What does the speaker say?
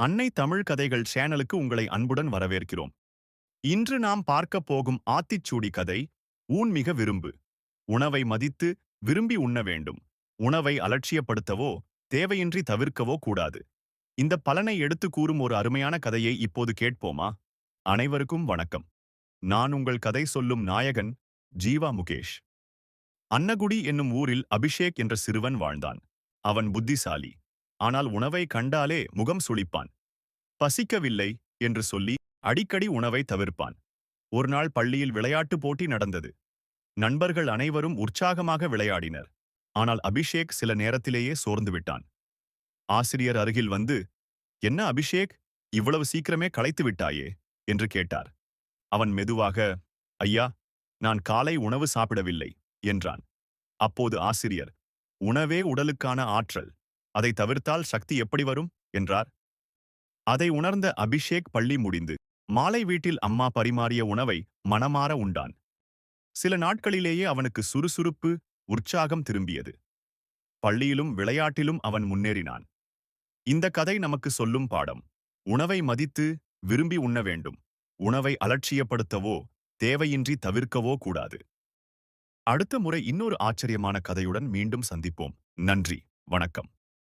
அன்னை தமிழ் கதைகள் சேனலுக்கு உங்களை அன்புடன் வரவேற்கிறோம். இன்று நாம் பார்க்கப் போகும் ஆத்திச்சூடி கதை ஊன் மிக விரும்பு. உணவை மதித்து விரும்பி உண்ண வேண்டும். உணவை அலட்சியப்படுத்தவோ தேவையின்றி தவிர்க்கவோ கூடாது. இந்த பலனை எடுத்து கூறும் ஒரு அருமையான கதையை இப்போது கேட்போமா? அனைவருக்கும் வணக்கம். நான் உங்கள் கதை சொல்லும் நாயகன் ஜீவா முகேஷ். அன்னகுடி என்னும் ஊரில் அபிஷேக் என்ற சிறுவன் வாழ்ந்தான். அவன் புத்திசாலி. ஆனால் உணவை கண்டாலே முகம் சுளிப்பான். பசிக்கவில்லை என்று சொல்லி அடிக்கடி உணவை தவிர்ப்பான். ஒருநாள் பள்ளியில் விளையாட்டு போட்டி நடந்தது. நண்பர்கள் அனைவரும் உற்சாகமாக விளையாடினர். ஆனால் அபிஷேக் சில நேரத்திலேயே சோர்ந்து விட்டான். ஆசிரியர் அருகில் வந்து என்ன அபிஷேக் இவ்வளவு சீக்கிரமே களைத்து விட்டாயே? என்று கேட்டார். அவன் மெதுவாக ஐயா நான் காலை உணவு சாப்பிடவில்லை என்றான். அப்போது ஆசிரியர் உணவே உடலுக்கான ஆற்றல். அதை தவிர்த்தால் சக்தி எப்படி வரும்? என்றார். அதை உணர்ந்த அபிஷேக் பள்ளி முடிந்து மாலை வீட்டில் அம்மா பரிமாறிய உணவை மனமாற உண்டான். சில நாட்களிலேயே அவனுக்கு சுறுசுறுப்பு உற்சாகம் திரும்பியது. பள்ளியிலும் விளையாட்டிலும் அவன் முன்னேறினான். இந்த கதை நமக்கு சொல்லும் பாடம் உணவை மதித்து விரும்பி உண்ண வேண்டும். உணவை அலட்சியப்படுத்தவோ தேவையின்றி தவிர்க்கவோ கூடாது. அடுத்த முறை இன்னொரு ஆச்சரியமான கதையுடன் மீண்டும் சந்திப்போம். நன்றி வணக்கம்.